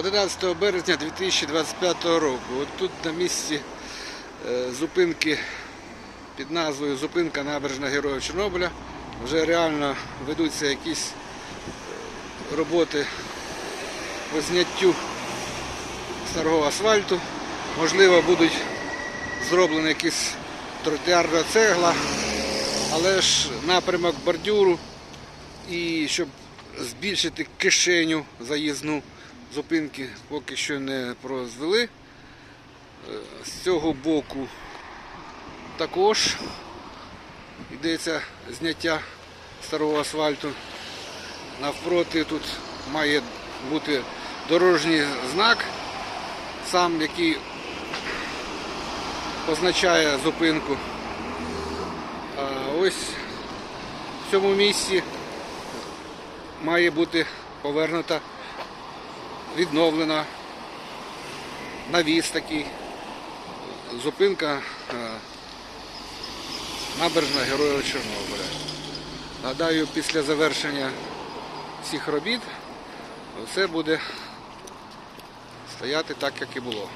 11 березня 2025 року. От тут на місці е, зупинки під назвою Зупинка набережна Героїв Чорнобиля вже реально ведуться якісь е, роботи по зняттю старого асфальту. Можливо, будуть зроблені якісь тротуарна цегла, але ж напрямок бордюру і щоб збільшити кишеню заїзну зупинки поки що не прозвели. Е, З цього боку також йдеться зняття старого асфальту. Навпроти тут має бути дорожній знак, сам який позначає зупинку. А ось в цьому місці має бути повернута, відновлена навіс такий. Зупинка е, набережна Героя Чорнобиля. Гадаю, після завершення всіх робіт все буде стояти так, як і було.